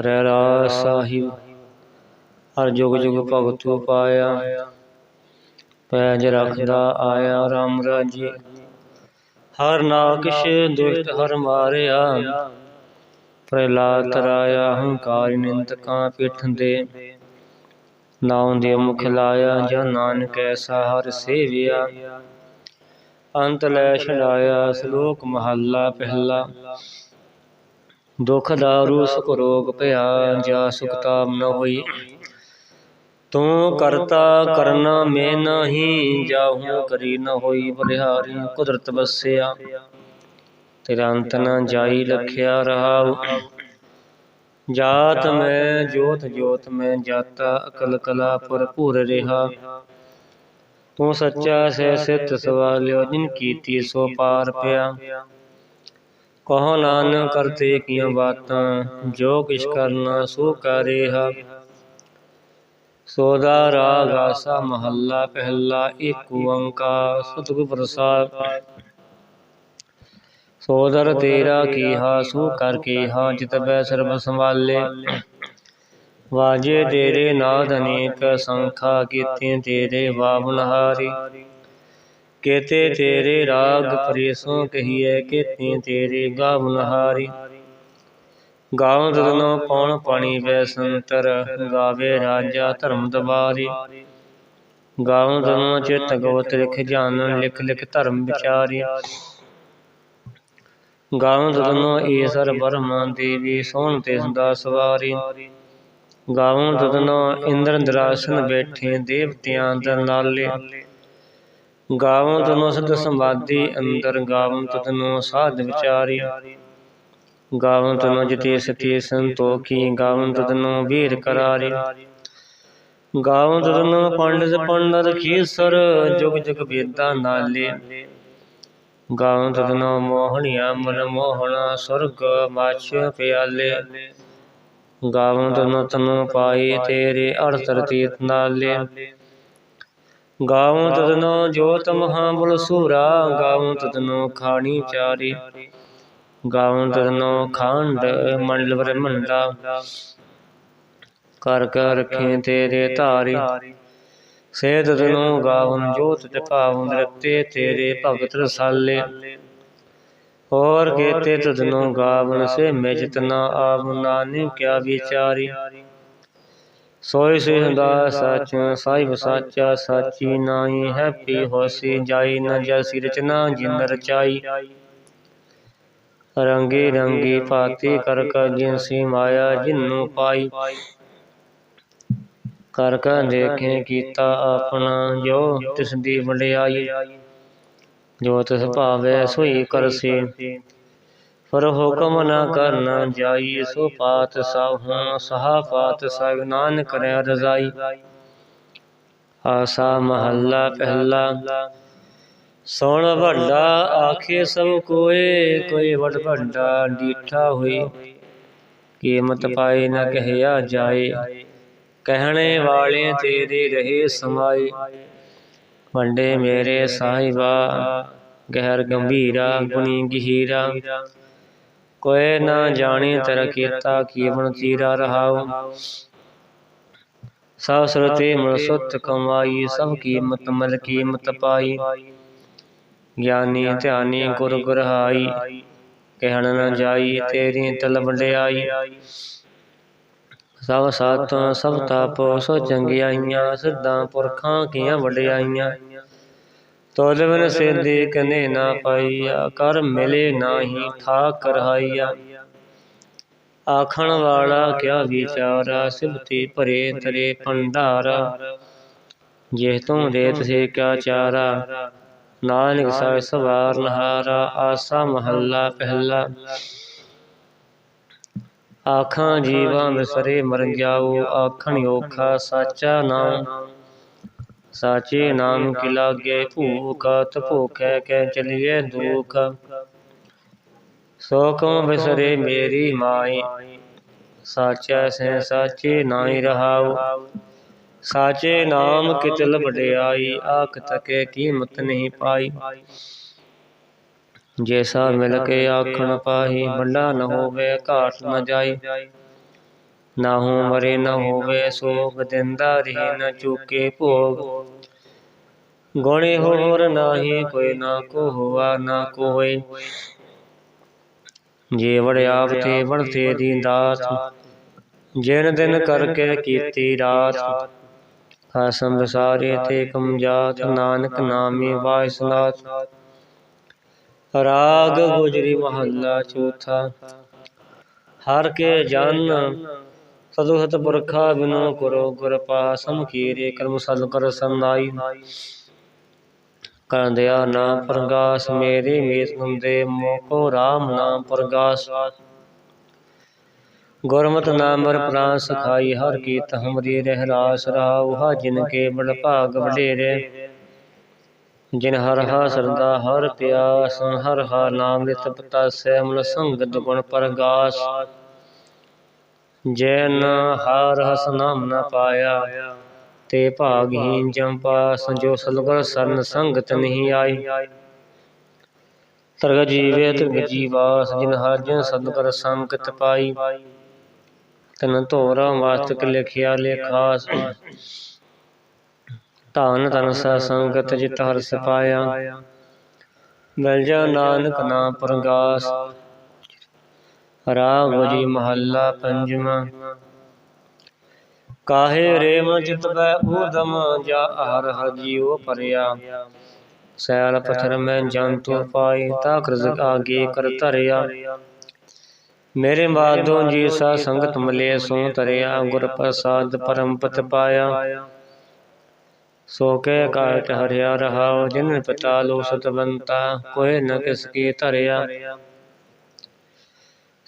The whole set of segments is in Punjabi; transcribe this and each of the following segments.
ਹਰਿ ਰਾਜ ਸਾਹਿਬ। ਹਰ ਜੁਗ ਜੁਗ ਭਗਤੂ ਪਾਇਆ ਪੈਜ ਰੱਖਦਾ ਆਇਆ ਰਾਮ ਰਾਜੀ। ਹਰ ਨਾਕਸ਼ ਦੁਸ਼ਟ ਹਰ ਮਾਰਿਆ। ਪ੍ਰਹਿਲਾਦ ਤਰਾਇਆ ਹੰਕਾਰ ਨਿੰਦਕਾਂ ਪਿੱਠ ਦੇ ਨਾਉ ਦੇ ਮੁਖ ਲਾਇਆ ਜਾਂ ਨਾਨਕ ਐਸਾ ਹਰ ਸੇਵਿਆ। ਅੰਤ ਲੈ ਛਡਾਇਆ ਸ਼ਲੋਕ ਮਹੱਲਾ ਪਹਿਲਾ। ਦੁਖ ਦਾਰੂ ਸੁਖ ਰੋਗ ਭਇਆ ਜਾ ਸੁਖ ਤਾਪ ਨ ਹੋਈ। ਤੂੰ ਕਰਤਾ ਕਰਨਾ ਮੈਂ ਨਹੀਂ, ਜਾਹੂ ਕਰੀ ਨ ਹੋਈ ਬਲਿਹਾਰੀ, ਕੁਦਰਤ ਬਸਿਆ ਤੇਰਾ ਅੰਤ ਨ ਜਾਈ ਲਖਿਆ ਰਹਾਉ। ਜਾਤ ਮੈਂ, ਜੋਤ ਜੋਤ ਮੈਂ ਜਾਤਾ, ਅਕਲ ਕਲਾ ਭਰਪੂਰ ਰਿਹਾ। ਤੂੰ ਸੱਚਾ ਸਹਿ ਸਿਤ ਸਵਾਲਿਓ, ਜਿਨ ਕੀਤੀ ਸੋ ਪਾਰ ਪਿਆ। ਕਹੋ ਨਾਨਕ ਕਰਤੇ ਕੀਆਂ ਬਾਤਾਂ, ਜੋ ਕਿਛ ਕਰਨਾ ਸੋ ਕਰਿਆ ਸੋਦਾ ਰਾਗ ਆਸਾ ਮਹੱਲਾ ਪਹਿਲਾ ਏਕ ਓੰਕਾਰ ਸਤਿਗੁਰ ਪ੍ਰਸਾਦ। ਸੋਦਰ ਤੇਰਾ ਕੀਹਾ, ਸੋ ਕਰ ਕੀਹਾ, ਜਿਤ ਬੈ ਸਰਬ ਸੰਭਾਲੇ। ਵਾਜੇ ਤੇਰੇ ਨਾਦ ਅਨੇਕ, ਸੰਖਾ ਕੀਤੇ ਤੇਰੇ ਬਾਵਨ ਹਾਰੀ। ਕੇਤੇ ਤੇਰੇ ਰਾਗ ਪ੍ਰੀਸੋਂ ਕਹੀਏ ਕੇਤੇ ਤੇਰੇ ਗਾਵਨ ਹਾਰੀ ਗਾਉਂ ਤਦਨੋ ਪਉਣ ਪਾਣੀ ਵੈ ਸੰਤਰ, ਗਾਵੇ ਰਾਜਾ ਧਰਮ ਦਵਾਰੀ। ਗਾਉਂ ਤਦਨੋ ਚਿਤ ਗੋਤ ਲਿਖ ਜਾਣਨ ਲਿਖ ਲਿਖ ਧਰਮ ਵਿਚਾਰੀ। ਗਾਉਂ ਤਦਨੋ ਈਸਰ ਬਰਮਾ ਦੇਵੀ ਸੋਹਣ ਤੇ ਸਦਾ ਸਵਾਰੀ। ਗਾਉਂ ਤਦਨੋ ਇੰਦਰ ਦਰਾਸਨ ਬੈਠੇ, ਦੇਵਤਿਆਂ ਦਰ ਲਾਲੇ ਗਾਵਨ ਤਨੋ ਸਦ ਸੰਵਾਦੀ ਅੰਦਰ ਗਾਵਨ ਤਨੋ ਸਾਧ ਵਿਚਾਰੀ। ਗਾਵਨ ਤਨੋ ਜਤੇ ਸਤੀ ਸੰਤੋਖੀ ਗਾਵਨ ਤਨੋ ਵੀਰ ਕਰਾਰੀ। ਗਾਵਨ ਤਨੋ ਪੰਡਿਤ ਪੰਡਤ ਖੀਸਰ ਜੁਗ ਜੁਗ ਵੇਦਾਂ ਨਾਲੇ। ਗਾਵਨ ਤਨੋ ਮੋਹਣਿਆ ਮਨ ਮੋਹਣਾ ਸੁਰਗ ਮਾਛ ਪਿਆਲੇ। ਗਾਵਨ ਤਨੋ ਤਨੋ ਪਾਈ ਤੇਰੇ ਅਰਤਰ ਤੀਤ ਨਾਲੇ। ਗਾਵਂ ਤਦਨੋ ਜੋਤ ਮਹਾਬਲ ਸੂਰਾ ਗਾਵਂ ਤਦਨੋ ਖਾਣੀ ਚਾਰੀ। ਗਾਵਂ ਤਦਨੋ ਖੰਡ ਮੰਡਲ ਵਰ ਮੰਡਾ। ਕਰ ਕਰ ਰਖੇ ਤੇਰੇ ਧਾਰੀ। ਸੇ ਤਦਨੋ ਗਾਵਨ ਜੋਤ ਤੇ ਭਾਵਨ ਰਤੇ ਤੇਰੇ ਭਗਤ ਰਸਾਲੇ। ਹੋਰ ਕੇਤੇ ਤਦਨੋ ਗਾਵਨ ਸੇ ਮੈਂ ਜਿਤਨਾ ਆਪ ਨਾਨਕ ਕਿਆ ਵਿਚਾਰੀ ਸੋਈ ਸੇ ਹੰਦਾ ਸੱਚ ਸਾਹਿਬ ਸਾਚਾ ਸਾਚੀ ਨਾਹੀ ਹੈਪੀ ਹੋਸੀ ਜਾਈ ਨ ਜੈਸੀ ਰਚਨਾ ਜਿਨ ਰਚਾਈ। ਰੰਗੀ ਰੰਗੀ ਭਾਤੀ ਕਰ ਕਰ ਜਿਨਸੀ ਮਾਇਆ ਜਿਨੂ ਪਾਈ। ਕਰ ਕਰ ਦੇਖੇ ਕੀਤਾ ਆਪਣਾ ਜੋ ਤਿਸ ਦੀ ਵਡਿਆਈ। ਜੋ ਤਿਸ ਭਾਵੇ ਸੋਈ ਕਰਸੀ। ਪਰ ਹੁਕਮ ਨਾ ਕਰਨਾ ਜਾਈ ਸੋ ਪਾਤ ਸਭ ਸਹਾ ਪਾਤ ਸਭ ਨਾਨਕ ਕਰੇ ਰਜ਼ਾਈ। ਆਸਾ ਮਹੱਲਾ ਪਹਿਲਾ। ਸੋਣ ਵੱਡਾ ਆਖੇ ਸਭ ਕੋਏ ਕੋਈ ਵਡ ਵੱਡਾ ਡੀਠਾ ਹੋਈ ਕੀਮਤ ਪਾਏ ਨ ਕਹਿਆ ਜਾਏ। ਕਹਿਣੇ ਵਾਲੇ ਤੇਰੇ ਰਹੇ ਸਮਾਈ ਵੰਡੇ ਮੇਰੇ ਸਾਹਿਬਾ। ਗਹਿਰ ਗੰਭੀਰਾ ਗੁਣੀ ਗਹੀਰਾ। ਕੋਏ ਨਾ ਜਾਣੀ ਤਰ ਕੀਤਾ ਕੀਵਨ ਤੀਰਾ ਰਹਾਉ। ਸਭ ਸੁਰਤੇ ਮਨ ਕਮਾਈ, ਸਭ ਕੀਮਤ ਮਲ ਕੀਮਤ ਪਾਈ। ਗਿਆਨੀ ਧਿਆਨੀ ਗੁਰ ਗੁਰਹਾਈ, ਕਹਿਣ ਨ ਜਾਈ ਤੇਰੀ ਤਲ ਵਡਿਆਈ। ਸਭ ਸਾਤ ਸਭ ਤਾਪ ਸੋ ਚੰਗਿਆਈਆਂ, ਸਿੱਧਾਂ ਪੁਰਖਾਂ ਕੀਆਂ ਵਡਿਆਈਆਂ। ਤੋਲ ਬਿਨ ਸੇਦੀ ਕਨੇ ਨਾ ਪਾਈਆ ਕਰ ਮਿਲੇ ਨਾਹੀ ਠਾਕ ਰਹਾਈਆ। ਆਖਣ ਵਾਲਾ ਕਿਆ ਵਿਚਾਰਾ ਸਿਬਤੀ ਭਰੇ ਤਰੇ ਭੰਡਾਰਾ। ਜੇ ਤੂੰ ਦੇਤ ਸੇ ਕਿਆ ਚਾਰਾ। ਨਾਨਕ ਸਭ ਸਵਾਰ ਨਹਾਰਾ ਆਸਾ ਮਹੱਲਾ ਪਹਿਲਾ। ਆਖਾਂ ਜੀਵਾਂ ਵਿਸਰੇ ਮਰ ਜਾਓ ਆਖਣ ਔਖਾ ਸਾਚਾ ਨਾਮ ਸਾਚੇ ਨਾਮ ਕੀ ਲਾਗੇ ਭੂਖ ਤਭੁਖੈ ਕੈ ਚਲੀਏ ਦੁਖ। ਸੋ ਕਉ ਬਿਸਰੇ ਮੇਰੀ ਮਾਈ। ਸਾਚਾ ਸੇ ਸਾਚੇ ਨਾਹੀ ਰਹਾਉ। ਸਾਚੇ ਨਾਮ ਕਿਤਲ ਵਡਿਆਈ ਆਖ ਤਕੇ ਕੀਮਤ ਨਹੀਂ ਪਾਈ। ਜੈਸਾ ਮਿਲ ਕੇ ਆਖਣ ਪਾਹੀ ਵੱਡਾ ਨ ਹੋਵੇ ਘਾਟ ਨ ਜਾਈ। ਨਾ ਹੂੰ ਮਰੇ ਨ ਹੋਵੇ ਸੋਗ ਦਿੰਦਾ ਰਹੇ ਨ ਚੁਕੇ ਭੋਗ। ਗੁਣੇ ਹੋਰ ਨਾਹੀ ਕੋਈ ਨਾ ਕੋ ਹੋਆ ਨਾ ਕੋਈ ਜੇ ਵੜ ਆਪ ਤੇ ਵੜਤੇ ਦੀ ਦਾਤ ਜਿਨ ਦਿਨ ਕਰਕੇ ਕੀਤੀ ਰਾਤ। ਆਸਮ ਵਿਸਾਰੇ ਤੇ ਕਮਜਾਤ ਨਾਨਕ ਨਾਮੀ ਵਾਇਸਨਾਥ ਰਾਗ ਗੁਜਰੀ ਮਹੱਲਾ ਚੌਥਾ। ਹਰ ਕੇ ਜਨ ਸਤੁ ਪੁਰਖਾ ਬਿਨੋ ਕਰੋ ਗੁਰ ਪਾਸਮ ਕੀਰੇ ਕਰਮ ਸਦ ਕਰ ਸੰਨਾਈ ਕਰ ਦਿਆ ਪ੍ਰਗਾਸ ਮੇਰੇ ਮੀਤ ਹੁੰਦੇ, ਮੋਕੋ RAM ਨਾਮ ਪ੍ਰਗਾਸ। ਗੁਰਮਤਿ ਨਾਮ ਵਰ ਪ੍ਰਾਨ ਸਖਾਈ, ਹਰ ਕੀਤ ਹਮਰੀ ਰਹਿ ਰਾਸ ਰਹਾਉ ਜਿਨ ਕੇ ਬੜ ਭਾਗ ਵਡੇਰੇ। ਜਿਨ ਹਰ ਹਾ ਸਰਦਾ, ਹਰ ਪਿਆਸ, ਹਰ ਹਾ ਨਾਮ ਲਿਤ ਪਤਾਸੈ, ਮਨ ਸੰਗਤ ਗੁਣ ਪ੍ਰਗਾਸ। ਜੈ ਨਾ ਹਾਰ ਹਸ ਨਾਮ ਨ ਪਾਇਆ। ਤੇ ਭਾਗਹੀਨ ਜੰਪਾ ਸੰਜੋ ਸਲਗਰ ਸਰਨ ਸੰਗਤ ਨਹੀਂ ਆਈ। ਤਰਗ ਜੀਵੇ ਤਿਰਗ ਜੀਵਾਸ ਜਿਨ ਹਰ ਸਦਕਰ ਸੰਗਤ ਪਾਈ। ਤਨ ਧੋਰਾ ਵਾਸਤਕ ਲਿਖਿਆ ਲੇਖਾਸ। ਧਨ ਤਨ ਸਾ ਸੰਗਤ ਜਿਤ ਹਰ ਸਪਾਇਆ ਮਿਲ ਜਾ ਨਾਨਕ ਨਾਮ ਪ੍ਰਗਾਸ। ਰਾਗ ਮਹੱਲਾ ਪੰਜਵਾਂ। ਕਾਹੇ ਰੇ ਮਨ ਊਦਮ ਜਾ ਹਰ ਹਰ ਪਰਿਆ। ਸੈਲ ਪਥਰ ਮੈਂ ਜੰਤੂ ਪਾਈ ਤਾ ਕਰਜ਼ ਆਗੇ ਕਰ ਧਰਿਆ। ਮੇਰੇ ਬਾਦੋਂ ਜੀ ਸਾ ਸੰਗਤ ਮਲੇ, ਸੋ ਤਰਿਆ ਗੁਰ ਪ੍ਰਸਾਦ ਪਰਮ ਪਤ ਪਾਇਆ। ਸੋ ਕੇ ਕਾਟ ਹਰਿਆ ਰਹਾਉ, ਜਿਨ ਪਿਤਾ ਲੋ ਸਤਵੰਤਾ ਕੋਏ ਨ ਕਿਸ ਕੀ ਧਰਿਆ।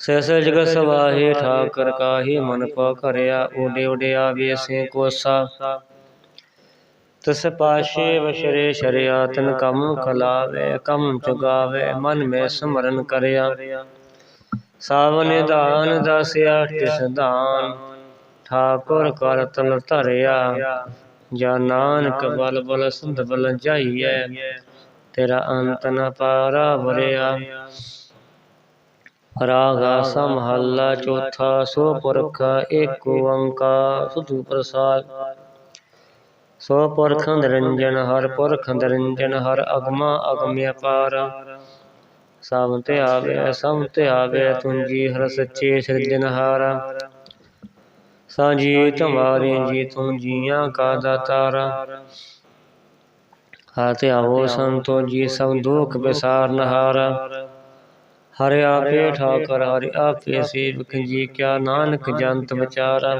ਸਹਿਸ ਜਗ ਸਵਾਹੇ ਠਾਕਰ ਕਾਹੀ ਮਨ ਕੋ ਕਰਿਆ ਉਡੇ ਉਡੇ ਵੇਸੇ ਕੋਸਾ। ਤਸ ਪਾਸ਼ੇ ਵਸ਼ਰੇ ਸ਼ਰਿਆ, ਤਨ ਕਮ ਖਲਾਵੇ, ਕਮ ਚੁਗਾਵੇ ਮਨ ਮੇ ਸਮਰਨ ਕਰਿਆ। ਸਾਵਨ ਦਾਨ ਦਸਿਆ, ਤਿਸ ਦਾਨ ਠਾਕੁਰ ਕਰ ਤਲ ਧਰਿਆ। ਜਾ ਨਾਨਕ ਬਲ ਬਲ ਸੰਧ ਬਲ ਜਾਈਐ, ਤੇਰਾ ਅੰਤ ਨ ਪਾਰਾ ਵਰਿਆ। ਰਾਗਾ ਸਮਹੱਲਾ ਚੌਥਾ ਸੋ ਪੁਰਖ ਏਕ ਓੰਕਾਰ, ਸੁਧੂ ਪ੍ਰਸਾਦ। ਸੋ ਪੁਰਖ ਨਿਰੰਜਨ, ਹਰ ਪੁਰਖ ਨਿਰੰਜਨ, ਹਰ ਅਗਮਾ ਅਗਮਿ ਅਪਾਰ ਸਭ ਤੇ ਆਵੇ, ਸਭ ਤੇ ਆਵੇ, ਤੁੰਜੀ ਹਰ ਸੱਚੇ ਸਿਰਜਨਹਾਰਾ ਸਾਜੀ ਤੁਮਾਰੀ ਜੀ ਤੁਮ ਜੀਆਂ ਕਾ ਦਾਤਾਰਾ। ਹਾਤੇ ਆਵੋ ਸੰਤੋ ਜੀ, ਸਭ ਦੁਖ ਬਿਸਾਰ ਹਰਿ ਆਪੇ ਠਾਕਰ ਹਰਿ ਆਪੇ ਸੇਵਕ ਜੀ ਕਿਆ ਨਾਨਕ ਜੰਤ ਵਿਚਾਰਾ।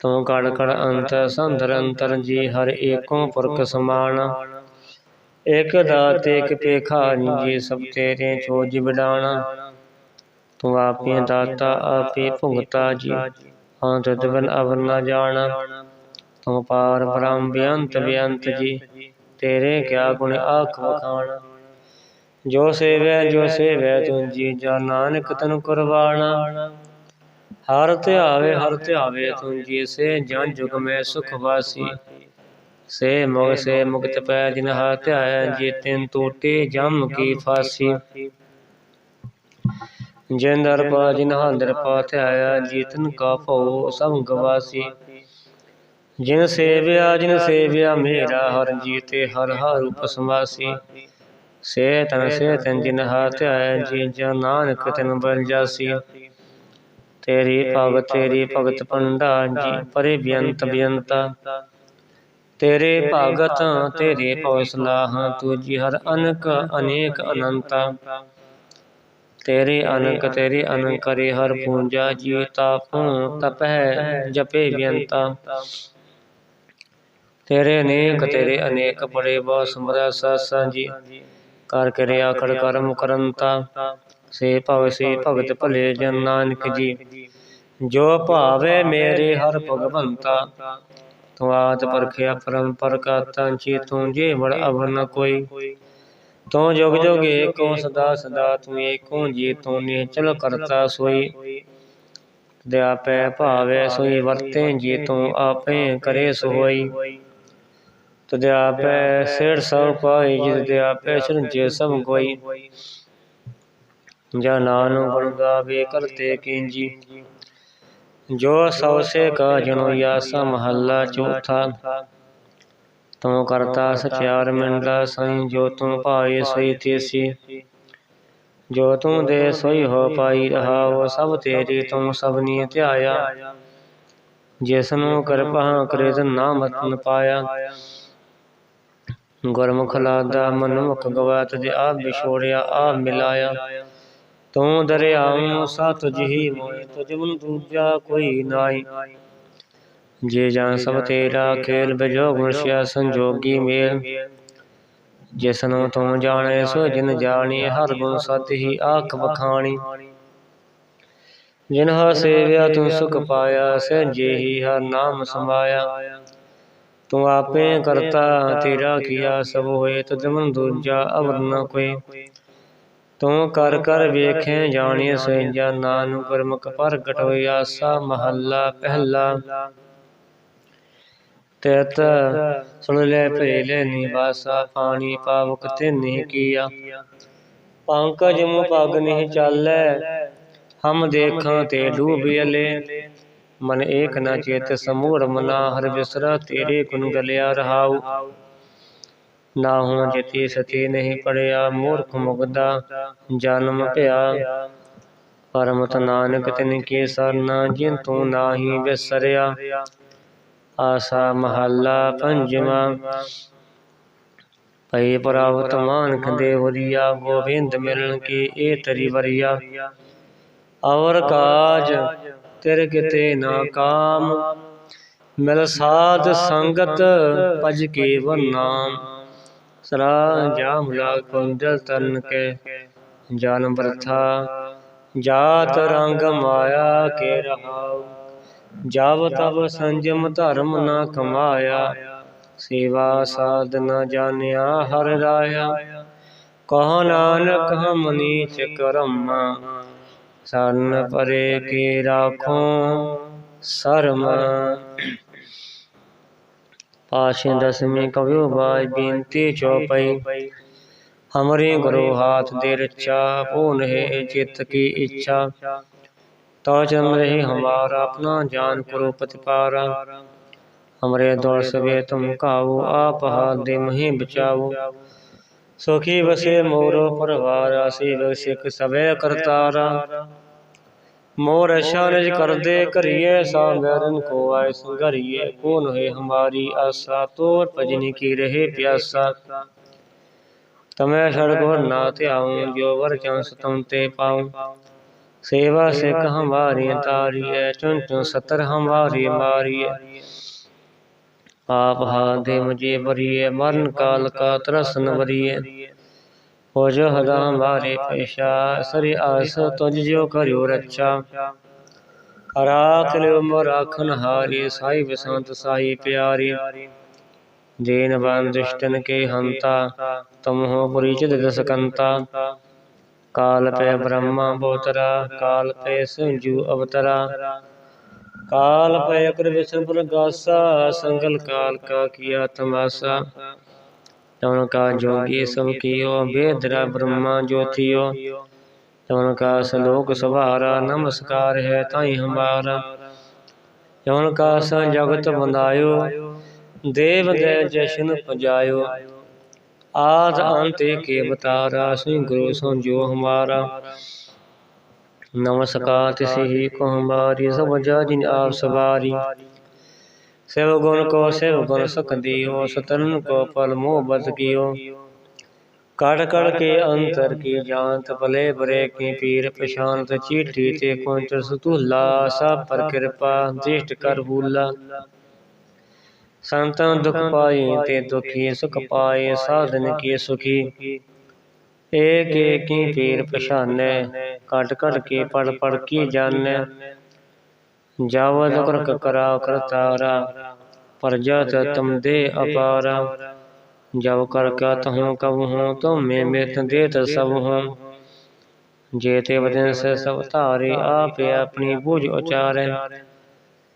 ਤੂੰ ਕੜ ਕੜ ਅੰਤ ਸੰਧਰ ਅੰਤਰ ਜੀ ਹਰ ਏਕੋ ਪੁਰਖ ਸਮਾਨ। ਇਕ ਦਾਤ ਇਕ ਪੇਖਾ ਜੀ ਸਭ ਤੇਰੇ ਚੋਜ ਵਿਡਾਣਾ। ਤੂੰ ਆਪੇ ਦਾਤਾ ਆਪੇ ਭੁਗਤਾ ਜੀ ਹਾਂ ਤਦ ਬਨ ਅਵਰ ਨਾ ਜਾਣਾ। ਤੂੰ ਪਾਰ ਬ੍ਰਹਮ ਬੇਅੰਤ ਬੇਅੰਤ ਜੀ ਤੇਰੇ ਕਿਆ ਗੁਣ ਆਖ ਵਖਾਣਾ। ਜੋ ਸੇਵੈ ਜੋ ਸੇਵੈ, ਤੁਮ ਜੀ ਜਾ ਨਾਨਕ ਤਨ ਕੁਰਬਾਣਾ। ਹਰ ਧਿਆਵੇ ਹਰ ਧਿਆਵੇ, ਤੁਮ ਜੀ ਸੇ ਜਨ ਜੁਗ ਮੈਂ ਸੁਖ ਵਾਸੀ। ਸੇ ਮੁਗ, ਸੇ ਮੁਕਤ ਪੈ ਜਿਨ ਹਾ ਧਿਆਇਆ, ਜੀ ਤਿਨ ਟੂਟੇ ਜਮ ਕੀ ਫਾਸੀ। ਜਿਨ ਦਰ ਪਾ, ਜਿਨ ਹਾਂਦਰ ਪਾ, ਧਿਆਇਆ, ਜੀ ਕਾ ਭਉ ਸਭ ਗਵਾਸੀ ਜਿਨ ਸੇਵਿਆ ਜਿਨ ਸੇਵਿਆ, ਮੇਰਾ ਹਰ ਜੀਤੇ ਹਰ ਹਰ ਰੂਪ ਸਮਾਸੀ ਸੇ ਤਨ ਸੇ ਤਨ ਜਿਨ ਹਾ ਧਿਆਇਆ ਜੀ ਜਾ ਨਾਨਕ ਤਨ ਬਲ ਜਾਸੀ। ਤੇਰੀ ਭਗਤ ਤੇਰੀ ਭਗਤ ਪੰਡਾ ਜੀ ਪਰੇ ਬਿਅੰਤ ਬਿਅੰਤਾ ਤੇਰੇ ਭਗਤ ਤੇਰੇ ਭਉ ਸਲਾਹ ਤੁਜੀ ਹਰ ਅਨਕ ਅਨੇਕ ਅਨੰਤਾ। ਤੇਰੇ ਅਨਕ ਤੇਰੇ ਅਨਕ ਕਰੇ ਹਰ ਪੂਜਾ ਜੀ ਤਾਪੁ ਤਪਹਿ ਜਪੇ ਬਿਅੰਤਾ। ਤੇਰੇ ਅਨੇਕ ਤੇਰੇ ਅਨੇਕ ਬੜੇ ਬਾ ਸਮਰਾ ਸਾਸਾਂ ਜੀ। ਕਰ ਕਰਿਆ ਖੜ ਕਰਮ ਕਰੰਤਾ ਸੇ ਭਵ ਸੇ ਭਗਤ ਭਲੇ ਜਨ ਨਾਨਕ ਜੀ। ਜੋ ਭਾਵੇ ਮੇਰੇ ਹਰ ਭਗਵੰਤਾ। ਤੂੰ ਪਰਖਿਆ ਪਰੰਪਰ ਕਾਤਾਂ ਚੀ ਤੂੰ ਜੇ ਵੜ ਅਵਰ ਨ ਕੋਈ। ਤੂੰ ਜੁਗ ਜੁਗ ਏਕੋ ਸਦਾ ਸਦਾ, ਤੂੰ ਏਕੋ ਜੀ, ਤੂੰ ਨਿਚਲ ਕਰਤਾ ਸੋਈ। ਦਿਆ ਪੈ ਭਾਵੇ ਸੋਈ ਵਰਤੇ ਜੀ, ਤੂੰ ਆਪੇ ਕਰੇ ਸੋਈ। ਤਦੇ ਆਪੇ ਸਿਰ ਸਭ ਪਾਈ ਜਿਤ ਦੇ ਆਪੇ ਸਰੰਜੇ ਸਭ ਕੋਈ ਜਾ ਨਾਨਕ ਗੁਣ ਗਾਵੇ ਕਰਤੇ ਕੀਂਜੀ। ਜੋ ਸौ ਕਾ ਜਨੋ ਯਾਸਾ ਮਹੱਲਾ ਚੌਥਾ। ਤੂੰ ਕਰਤਾ ਸਚਿਆਰ ਮਿੰਡਾ ਸਾਈਂ, ਜੋ ਤੂੰ ਭਾਏ ਸੋਈ ਤੇਸੀ। ਜੋ ਤੂੰ ਦੇ ਸੋਈ ਹੋ ਪਾਈ ਰਹਾਓ, ਸਭ ਤੇਰੀ ਤੂੰ ਸਭਨੀ ਧਿਆਇਆ। ਜਿਸ ਨੂੰ ਕਿਰਪਾ ਕਰੇ ਤ ਨਾਮਤਨ ਪਾਇਆ। ਗੁਰਮੁਖ ਲਾਦਾ ਮਨੁਖ ਗਵਾਤ ਦੇ ਆਪ ਵਿਛੋੜਿਆ ਆਪ ਮਿਲਾਇਆ। ਤੂੰ ਦਰਿਆਉ ਸਤ ਜਿਹੀ ਮੋਏ, ਤੁਝ ਮਨ ਦੂਜਾ ਕੋਈ ਨਾਈ ਜੇ ਜਾਂ ਸਭ ਤੇਰਾ ਖੇਲ ਬਜੋਗ ਮਰਸ਼ਿਆ, ਸੰਜੋਗੀ ਮੇਲ। ਜਿਸ ਨੂੰ ਤੂੰ ਜਾਣੇ, ਸੋ ਜਿਨ ਜਾਣੀ, ਹਰ ਗੁਣ ਸਤ ਹੀ ਆਖ ਬਖਾਣੀ ਜਿਨਹਾ ਸੇਵਿਆ ਤੂੰ ਸੁਖ ਪਾਇਆ ਸੇ ਹੀ ਹਰ ਨਾਮ ਸਮਾਇਆ। ਤੂੰ ਆਪੇ ਕਰਤਾ, ਤੇਰਾ ਕੀਆ ਸਭ ਹੋਏ ਤੁਧ ਦੂਜਾ ਅਵਰ ਨ ਕੋਈ ਤੂੰ ਕਰ ਕਰ ਵੇਖੇ ਜਾਣੀਏ ਸੋਈਆ ਨਾਨਕ ਗੁਰਮੁਖ ਪ੍ਰਗਟ ਹੋਈ ਆਸਾ ਮਹੱਲਾ ਪਹਿਲਾ। ਤੇਤ ਸੁਣ ਲੈ ਭੇਲੇ ਨਿਵਾਸਾ, ਪਾਣੀ ਪਾਵਕ ਤੇ ਨਹੀਂ ਕੀਆ। ਪੰਕਜ ਮੁ ਪਗ ਨਹੀਂ ਚਾਲੈ, ਹਮ ਦੇਖਾਂ ਤੇ ਡੂਬ ਮਨ ਏਕ ਨਾ ਚੇਤ ਸਮੂਹ ਮਨਾ ਹਰ ਬਿਸਰਾ, ਤੇਰੇ ਗੁਣ ਗਲਿਆ ਰਹਾਉ। ਨਾ ਹੂੰ ਜਿਤੀ ਸਤੀ ਨਹੀਂ ਪੜਿਆ, ਮੂਰਖ ਮੁਗਦਾ, ਜਨਮ ਭਿਆ ਪਰਮਤ ਨਾਨਕ ਤਿਨ ਕੀ ਸਰਨਾ, ਜਿਨ ਤੂੰ ਨਾਹੀ ਵਿਸਰਿਆ ਆਸਾ ਮਹੱਲਾ ਪੰਜਵਾ। ਪਈ ਪ੍ਰਾਪਤ ਮਾਨਕ ਦੇ ਵਰੀਆ ਗੋਬਿੰਦ ਮਿਲਣ ਕੀ ਇਹ ਤਰੀ ਵਰੀਆ। ਔਰ ਕਾਜ ਤਿਰ ਕਿਤੇ ਨਾ ਕਾਮ। ਮਿਲ ਸਾਧ ਸੰਗਤ ਭਜ ਕੇ ਵਨਾਮ ਸਰਾ ਜਾਮ ਲਾਗ ਪੰਜਲ ਤਨ ਕੇ। ਜਨ ਬਰਥਾ ਜਾਤ ਰੰਗ ਮਾਇਆ ਕੇ ਰਹਾਉ। ਜਬ ਤਬ ਸੰਜਮ ਧਰਮ ਨਾ ਕਮਾਇਆ। ਸੇਵਾ ਸਾਧ ਨਾ ਜਾਣਿਆ ਹਰ ਰਾਇਆ। ਕਹ ਨਾਨਕ ਹਮ ਨੀਚ ਕਰਮ। ਸਰਨ ਪਰੇ ਕੀ ਰਾਖੋ ਸਰਮ। ਪਾਸ਼ੇ ਦਸਵੀਂ ਕਵਿਓ ਬਾਜ ਬੇਨਤੀ ਚੌਪਈ। ਹਮਰੇ ਗੁਰੂ ਹਾਥ ਦੇ ਰਚਾ ਪੂਨ ਹੈ ਚਿਤ ਕੀ ਇੱਛਾ। ਤੋ ਜਨ ਰਹੇ ਹਮਾਰਾ ਆਪਣਾ ਜਾਨ ਕਰੋ ਪਤਿਪਾਰਾ ਹਮਰੇ ਦੌੜ ਸਵੇ ਤੁਮ ਕਾਉ ਆਪ ਹਾਥ ਦੇ ਮਹੀ ਬਚਾਓ सुखी बसे मोरो परवारा सेवक सिख सवै करतारा। मोर ऐसा निज कर दे करिए सामरन को आए संघरिए। कौन है हमारी आशा तो पजनी की रहे प्यासा। तमै सड़गुर ना त्याऊं जो वर चांस तुम ते पाऊ। सेवा सिख हमारी तारी है, चुन चुन सतर हमारी मारी है। पाप हादे मुझे बरिए मरण काल का तरसन बरिए हो जो हदा हमारे पैसा सरी आस तुझ जो करियो रक्षा राख लियो राखन हारी साई बसंत साई प्यारी दीन बन दुष्टन के हंता तुम हो परिचित दस कंता ਕਾਲ ਪੈ ਬ੍ਰਹਮਾ ਬੋਤਰਾ ਕਾਲ ਪੈ ਸੰਜੂ ਅਵਤਰਾ काल पय कर विष्णु पर गासा, संगल काल का किया तमाशा। तवन का जोगी सब कियो बेदरा ब्रह्मा ज्योतियो। तवन का सलोक सवारा नमस्कार है ताई हमारा। यौन का स जगत बनायो देव दे जश्न पजायो। आद अंत के बतारा सुई गुरु सो जो हमारा। ਨਮਸਕਾਰ ਤਿਸਹੀ ਕਹੁਮਾਰੀ ਸਭ ਜਾਜਿਨ ਆਪ ਸਵਾਰੀ। ਸੇਵ ਗੁਣ ਕੋ ਸੇਵ ਗੁਣ ਸਕਦੀਓ ਸਤਨ ਕੋ ਪਲ ਮੋਹ ਬਦ ਗਿਓ ਕੜ ਕੜ ਕੇ ਅੰਤਰ ਕੀ ਜਾਣਤ ਭਲੇ ਬਰੇ ਕੀ ਪੀਰ ਪਛਾਨਤ ਚੀਠੀ ਤੇ ਕੁੰਤ ਸਤੂਲਾ ਸਭ ਪਰ ਕਿਰਪਾ ਦਿਸ਼ਟ ਕਰ ਬੂਲਾ ਸੰਤਾਂ ਦੁਖ ਪਾਏ ਤੇ ਦੁਖੀ ਸੁਖ ਪਾਏ ਸਾਧਨ ਕੀ ਸੁਖੀ। ਏਕ ਏਕੀ ਪੀਰ ਪਛਾਨੈ ਕਟ ਕਟ ਕੇ ਪੜ ਪੜ ਕੀ ਜਾਣੈ। ਜਾਵਦ ਕਰਕ ਕਰਾ ਕਰਤਾਰਾ ਪਰਜਤ ਤੁਮ ਦੇ ਅਪਾਰਾ। ਜਬ ਕਰ ਕਾ ਤਹੂੰ ਕਬ ਹੂੰ ਤੁਮ ਮੇ ਮਿਤ ਦੇਤ ਸਭ ਹੂੰ ਜੇ ਤੇ ਵਦਨ ਸੇ ਸਭ ਧਾਰੇ, ਆਪੇ ਆਪਣੀ ਬੁਝ ਉਚਾਰੈ।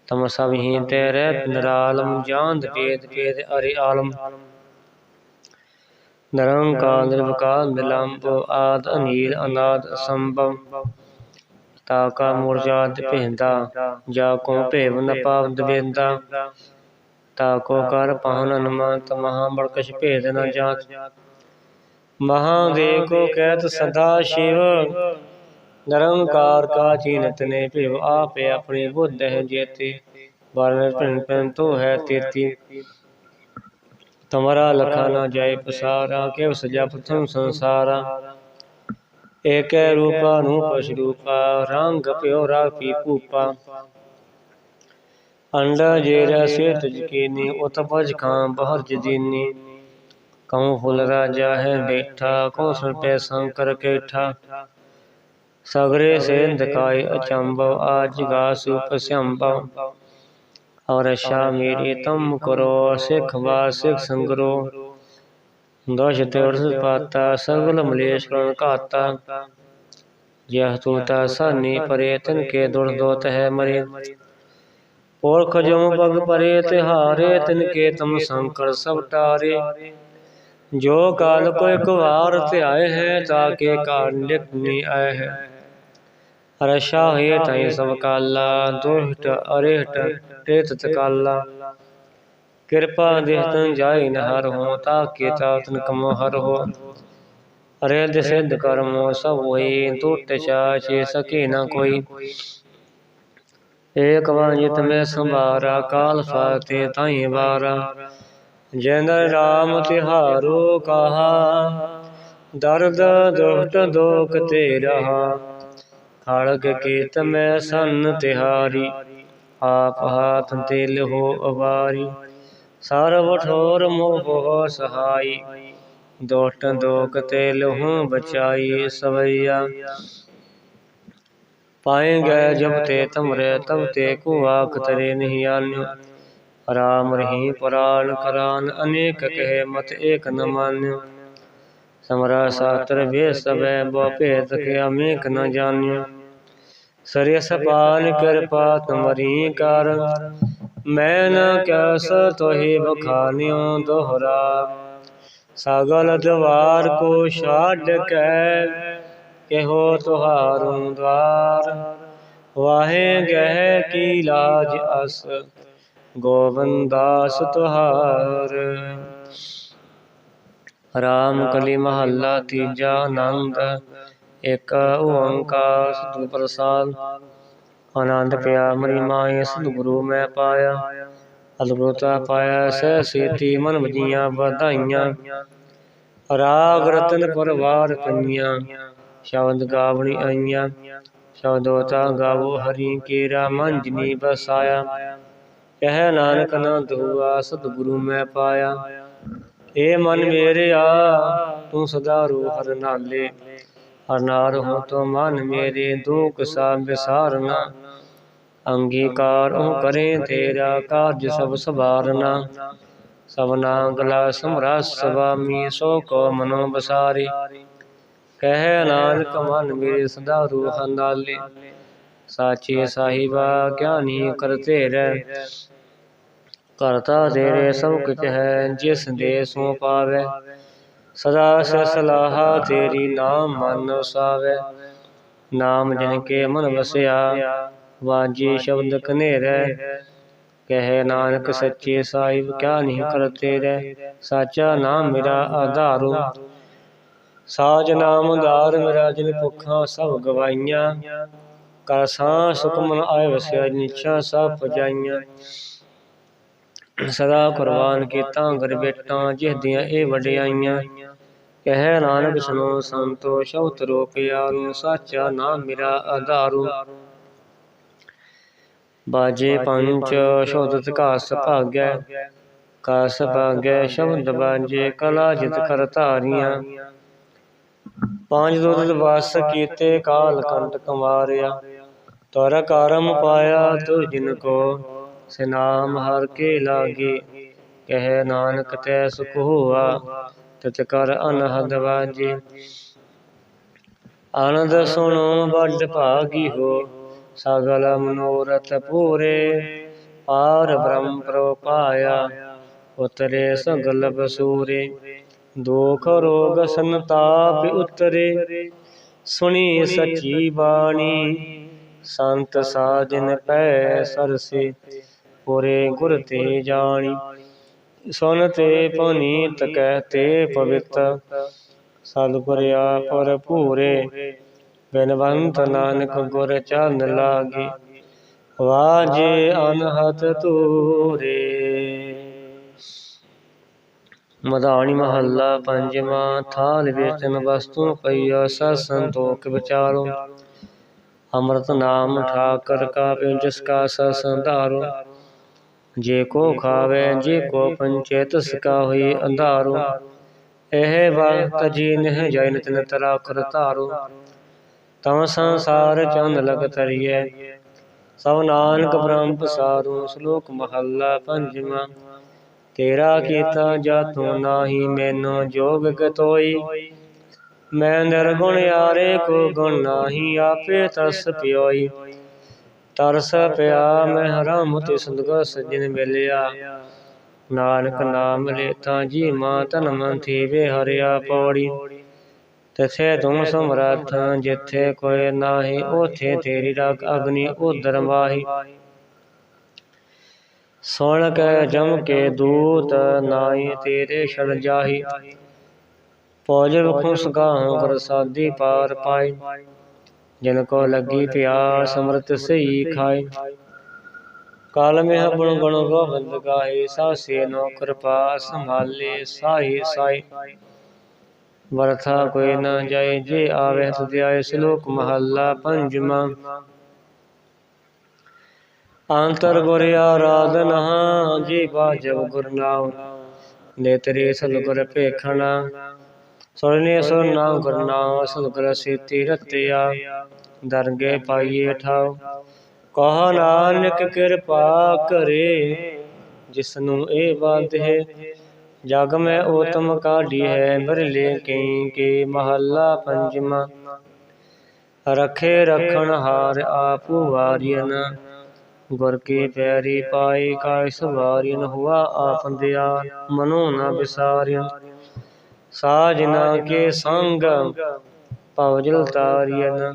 ਤਮ ਸਭ ਹੀ ਤੇਰੇ ਨਿਰਾਲਮ ਜਾਂਦ ਭੇਦ ਭੇਦ ਅਰੇ ਆਲਮ। ਨਿਰੰਕਾਰ ਨਿਰਵਕਾਰ ਨਿਲੰਬ ਆਦ ਅਨੀਲ ਅਨਾਦ ਅਸੰਭਵ ਤਾ ਕਾ ਮੂਰਜਾਦ ਭੇਂਦਾ। ਜਾ ਕੋ ਭੇਵ ਨ ਪਾਵ ਦਵੇਂਦਾ। ਤਾ ਕੋ ਕਰ ਪਾਹਨ ਅਨਮੰਤ ਮਹਾ ਬੜਕਛ ਭੇਦ ਨ ਜਾਤ। ਮਹਾਦੇਵ ਕੋ ਕਹਿਤ ਸਦਾ ਸ਼ਿਵ। ਨਿਰੰਕਾਰ ਕਾ ਚੀਨਤ ਨੇ ਭਿਵ ਆਪੇ ਆਪਣੀ ਬੁੱਧ ਹੈ ਜੇਤੀ। ਵਰਨ ਭਿੰ ਭਿੰ ਤੋ ਹੈ ਤੇਤੀ। ਤੁਮਰਾ ਲਖਾ ਨਾ ਜਾਏ ਪਸਾਰਾ ਕਿਵ ਸਜਾ ਪ੍ਰਥਮ ਸੰਸਾਰਾ। ਏਕੈ ਰੂਪਾ ਨੂੰ ਪਸ਼ ਰੂਪਾ, ਰੰਗ ਪਿਓ ਰਾਖੀ ਭੂਪਾ ਅੰਡਾ ਜੇਰਾ ਸੇਤ ਜਕੀਨੀ, ਉਤ ਪਜ ਖਾਂ ਬਹਰ ਜਦੀਨੀ। ਕਉ ਫੁੱਲ ਰਾਜਾ ਹੈ ਬੈਠਾ, ਕਉ ਸੁਨ ਪੈ ਸੰਕਰ ਕੇਠਾ। ਸਗਰੇ ਸੇ ਦਕਾਇ ਅਚੰਭਵ, ਆਜ ਗਾ ਸੁਪ ਸੰਭਵ ਔਰ ਸ਼ਾ ਮੇਰੀ ਤਮ ਕਰੋ, ਸਿਖ ਵਾ ਸਿਖ ਸੰਗਰੋ। ਦੋਸ਼ ਤੇਵਰ ਪਾਤਾ, ਸਗਲ ਮਲੇਸ਼ ਕਰਨ ਘਾਤਾ। ਜਹ ਤੂਤਾ ਸਾਨੀ ਪਰੇ, ਤਿਨ ਕੇ ਪੁਰਖ ਜਮ ਪਗ ਪਰੇ, ਤਿਹਾਰੇ ਤਿਨ ਕੇ ਤਮ ਸੰਕਰ ਸਭ ਟਾਰੇ। ਜੋ ਕਾਲ ਕੋ ਇੱਕ ਵਾਰ ਧਿਆਏ ਹੈ, ਤਾਂ ਕੇ ਕਾਰਨ ਲਿਖ ਨੀ ਆਏ ਹੈ। ਰਸ਼ਾ ਹੋਏ ਤਾਈ ਸਭ ਕਾਲਾ ਦੁਸ਼ਟ ਅਰੇਹਟ ਤੇਤ ਤਕਾਲਾ। ਕਿਰਪਾ ਦੇਹਤਨ ਜਾਈ ਨ ਹੋ, ਤਾ ਕੇ ਤਾਤਨ ਕਮੋ ਹਰ ਹੋ। ਅਰੇ ਸਿੱਧ ਕਰਮੋ ਸਭ ਹੋਈ ਟੁੱਟ ਚਾਚੇ ਸਕੇ ਨ ਕੋਈ। ਏਕ ਵਾਂਜਿਤ ਮੈਂ ਸੰਭਾਰਾ, ਕਾਲ ਫਾਤੇ ਤਾਈ ਵਾਰਾ। ਜਨ ਰਾਮ ਤਿਹਾਰੋ ਕਹਾ, ਦਰਦ ਦੁਖਤ ਦੋਖ ਤੇ ਰਹਾ ਖੜਗ ਕੀਤ ਮੈਂ ਸੰਨ ਤਿਹਾਰੀ ਆਪ ਹਾਥ ਤੇ ਲਹੋ ਅਵਾਰੀ। ਸਰਬ ਠੋਰ ਮੋਹ ਸਹਾਈ। ਦੋਟ ਦੋਖ ਤੇ ਲਹੂ ਬਚਾਈ ਸਵਈਆ। ਪਾਏ ਗਏ ਜਬ ਤੇ ਤਮਰੇ ਤਬ ਤੇ ਕੋ ਆਖ ਤਰੇ ਨਹੀਂ ਆਨਿਓ। ਰਾਮ ਰਹੀ ਪੁਰਾਨ ਕਰਾਨ, ਅਨੇਕ ਕਹੇ ਮਤ ਏਕ ਨ ਮਾਨਿਓ। ਸਮਰਾ ਸਾਤਰ ਵੇ ਸਬੈ ਬੋ ਭੇਦ ਕੇ ਅਮੇਕ ਨ ਜਾਣਿਓ ਸਰਿ ਸਪਾਨ ਕਿਰਪਾ ਤੁਮਰੀ ਕਰ। ਮੈਂ ਨ ਕੈਸ ਤੋਹੀ ਬਖਾਨਿਓ ਦੋਹਰਾ। ਸਗਲ ਦਵਾਰ ਕੋ ਛਾੜ ਕੈ ਕਿਹੋ ਤੁਹਾਰੂ ਦਵਾਰ। ਵਾਹੇ ਗਹਿ ਕੀ ਲਾਜ ਅਸ ਗੋਵੰਦਾਸ ਤੁਹਾਰ। ਰਾਮ ਕਲੀ ਮਹੱਲਾ ਤੀਜਾ ਆਨੰਦ। ਇਕ ਓੰਕਾਰ ਸਤਿ ਪ੍ਰਸਾਦ। ਆਨੰਦ ਪਿਆ ਮਰੀ ਮਾਏ ਸਤਿਗੁਰੂ ਮੈਂ ਪਾਇਆ। ਅਦਭੁਤਾ ਪਾਇਆ ਸਹਿ ਸੀਤੀ ਮਨ ਵਜੀਆਂ ਵਧਾਈਆਂ। ਰਾਗ ਰਤਨ ਪਰਵਾਰ ਕੰਨਿਆ। ਸ਼ਬਦ ਗਾਵਣੀ ਆਈਆਂ। ਸ਼ਬਦੋਤਾ ਗਾਵੋ ਹਰੀ ਕੇਰਾ ਮੰਜਨੀ ਬਸਾਇਆ। ਕਹਿ ਨਾਨਕ ਨਾ ਦੁਆ ਸਤਿਗੁਰੂ ਮੈਂ ਪਾਇਆ। ਏ ਮਨ ਮੇਰਿਆ, ਤੂੰ ਸਦਾ ਰੂ ਹਰ ਨਾਲੇ। ਹਰ ਹੋ ਤੋ ਮਨ ਮੇਰੇ ਦੁਖ ਸਾ ਵਿਸਾਰਨਾ ਅੰਗੀਕਾਰ ਉਹ ਕਰੇ ਤੇਰਾ ਕਾਰਜ ਸਭ ਸਵਾਰਨਾ ਸਭਨਾ ਗਲਾ ਸਮਰਾ ਸਵਾਮੀ ਸੋ ਕੋ ਮਨੋ ਬਸਾਰੇ। ਕਹਿ ਨਾਨਕ ਮਨ ਮੇਰੇ ਸਦਾ ਰੂਹ ਨਾਲੇ ਸਾਚੇ ਸਾਹਿਬਾ ਗਿਆਨੀ ਕਰਤੇ ਰਹਿ ਕਰਤਾ ਤੇਰੇ ਸਭ ਕੁਝ ਹੈ, ਜਿਸ ਦੇ ਸੋ ਪਾਵੇ। ਸਦਾ ਸਲਾਹਾ ਤੇਰੀ ਨਾਮ ਮਨ ਸਾਵੇ ਨਾਮ ਜਿਨ ਕੇ ਮਨ ਵਸਿਆ, ਵਾਜੀ ਸ਼ਬਦ ਕਨੇਰੇ ਕਹੇ ਨਾਨਕ ਸੱਚੇ ਸਾਹਿਬ ਕਿਆ ਨਹੀਂ ਕਰਤੇ ਰਹਿ ਸਾਚਾ ਨਾਮ ਮੇਰਾ ਆਧਾਰੂ। ਸਾਜ ਨਾਮਦਾਰ ਮੇਰਾ ਜਿਨ ਭੁੱਖਾਂ ਸਭ ਗਵਾਈਆਂ। ਕਾ ਸਾਂ ਸੁਖ ਆਏ ਵਸਿਆ, ਨਿਛਾ ਸਭ ਪਜਾਈਆਂ। ਸਦਾ ਕੁਰਬਾਨ ਕੀਤਾ ਗਰ ਬੇਟਾਂ ਜਿਸ ਦੀਆਂ ਇਹ ਵਡਿਆਈਆਂ। ਕਹਿ ਨਾਨਕ ਸੁਨੋ ਸੰਤੋ ਸ਼ਬਦ ਰੂਪ ਯਾਰੂ ਸਾਚਾ ਨਾਮ ਮੇਰਾ ਆਧਾਰੂ ਬਾਜੇ ਪੰਚ ਸ਼ਬਦ ਕਾਸ ਭਾਗੈ। ਕਾਸ ਭਾਗੈ ਸ਼ਬਦ ਬਾਜੇ ਕਲਾ ਜਿਤ ਕਰ ਧਾਰੀਆਂ। ਪੰਜ ਦੁਰਦ ਵਸ ਕੀਤੇ ਕਾਲ ਕੰਟਕ ਮਾਰਿਆ ਤਰ ਕਰਮ ਪਾਇਆ ਤੁ ਜਿਨ ਕੋ ਸਿਨਾਮ ਹਰ ਕੇ ਲਾਗੇ। ਕਹਿ ਨਾਨਕ ਤੈ ਸੁਖ ਹੋਆ। ਤਿਤ ਕਰ ਅਨਹਦ ਵਾਜੇ। ਆਨੰਦ ਸੁਣੋ, ਵੱਡ ਭਾਗੀ ਹੋ, ਸਗਲ ਮਨੋਰਥ ਪੂਰੇ। ਪਾਰ ਬ੍ਰਹਮ ਪ੍ਰੋ ਪਾਇਆ ਉਤਰੇ ਸਗਲ ਬਸੂਰੇ। ਦੁਖ ਰੋਗ ਸੰਤਾਪ ਉਤਰੇ। ਸੁਣੀ ਸਚੀ ਬਾਣੀ, ਸੰਤ ਸਾਜਨ ਪੈ ਸਰਸੇ। ਪੁਰੇ ਗੁਰ ਤੇ ਜਾਣੀ। ਸੁਨ ਤੇ ਪੁਨੀਤ ਕਹਤੇ ਪਵਿੱਤ ਸਤਿਗੁਰ ਆਪਰ ਪੂਰੇ ਬਿਨਵੰਤ ਨਾਨਕ ਗੁਰ ਚਰਨ ਲਾਗੇ। ਵਾਜੇ ਅਨਹਤ ਤੂਰੇ ਮਦਾਨੀ ਮਹੱਲਾ ਪੰਜਵਾਂ, ਥਾਲ ਵੇਚਨ ਵਸਤੂ ਪਈਆ ਸਤ ਸੰਤੋਖ ਵਿਚਾਰੋ। ਅੰਮ੍ਰਿਤ ਨਾਮ ਠਾਕਰ ਕਾ ਪਿਉ ਜਿਸ ਕਾ ਸਤ ਸੰਧਾਰੋ। ਜੇ ਕੋ ਖਾਵੇ ਜੇ ਕੋ ਪੰਚੇ ਤਿਸ ਕਾ ਹੋਈ ਅੰਧਾਰੋ। ਇਹ ਵਕਤ ਜੀ ਨਹਿ ਜੈ ਨਿਤ ਨਿਤ ਰਾਖਰ ਧਾਰੋ। ਤਮ ਸੰਸਾਰ ਚੰਦ ਲਗ ਤਰੀਏ ਸਭ ਨਾਨਕ ਬ੍ਰਹਮ ਪਸਾਰੂ ਸ਼ਲੋਕ ਮਹੱਲਾ ਪੰਜਵਾਂ। ਤੇਰਾ ਕੀਤਾ ਜਾਤੋ ਨਾਹੀ ਮੈਨੂੰ ਜੋਗ ਗਤੋਈ। ਮੈਂ ਨਿਰਗੁਣ ਯਾਰੇ ਕੋ ਗੁਣ ਨਾਹੀ ਆਪੇ ਤਸ ਪਿਓਈ। ਤਰਸ ਪਿਆ, ਮੈਂ ਹਰਾਮ ਤੇ ਸੰਦਗੋ ਸਜਣ ਮਿਲਿਆ। ਨਾਨਕ ਨਾਮ ਲੇਤਾ ਜੀ ਮਾਂ ਤਨ ਮਨ ਥੀਵੇ ਹਰਿਆ ਪੌੜੀ। ਤਥੇ ਤੁਮ ਸਮਰੱਥ ਜਿੱਥੇ ਕੋਈ ਨਾਹੀ, ਉਥੇ ਤੇਰੀ ਰਗ ਅਗਨੀ ਉਦਰ ਮਾਹੀ। ਸੁਣ ਕੇ ਜਮ ਕੇ ਦੂਤ ਨਾਈ ਤੇਰੇ ਛੜ ਜਾਹੀ। ਪੌਜ ਵਖੁ ਸਗਾਹ ਪ੍ਰਸਾਦੀ ਪਾਰ ਪਾਈ। ਜਿਨ ਕੋ ਲੱਗੀ ਪਿਆਸ ਸਮਰਤ ਸਈ ਖਾਏ ਕਾਲ ਮੇ ਆਪਣ ਗੁਣ ਗੋਬਿੰਦ ਗਾਏ ਸਾਸੇ ਨੋ ਕਿਰਪਾ ਸੰਭਾਲੇ ਸਾਹੀ ਸਾਈ ਵਰਥਾ ਕੋਈ ਨਾ ਜਾਏ ਜੇ ਆਵੇ ਤੁਧ ਆਏ ਸ਼ਲੋਕ ਮਹੱਲਾ ਪੰਜਵਾਂ ਅੰਤਰ ਗੁਰ ਆਰਾਧਨਾ ਜੀ ਬਾਜਬ ਗੁਰ ਨਾਮ ਨੇਤਰੇ ਸਤਿਗੁਰ ਭੇਖਣਾ ਸੁਰਨੇ ਸੁਰ ਨਾਮ ਗੁਰ ਨਾਮ ਸਤਿਗੁਰ ਸੇਤੀ ਰਤਿਆ ਦਰਗੇ ਪਾਈਏ ਠਾਉ ਕਹ ਨਾਨਕ ਕਿਰਪਾ ਕਰੇ ਜਿਸ ਨੂੰ ਇਹ ਬਾਤ ਹੈ ਜਗ ਮੈਂ ਉਤਮ ਕਾਢੀ ਹੈ, ਬਿਰਲੇ ਕਈ ਕੇ ਮਹੱਲਾ ਪੰਜਵਾਂ। ਰਖੇ ਰਖਣ ਹਾਰ ਆਪੂ ਵਾਰੀਨ ਗੁਰ ਕੀ ਪਿਆਰੀ ਪਾਈ ਕਾਇ ਸਵਾਰੀਨ ਹੁਆ ਆਪ ਦਿਆ ਮਨੋ ਨ ਵਿਸਾਰਿਨ ਸਾਜਨਾ ਕੇ ਸੰਗ ਭਵਜਲ ਤਾਰੀਨ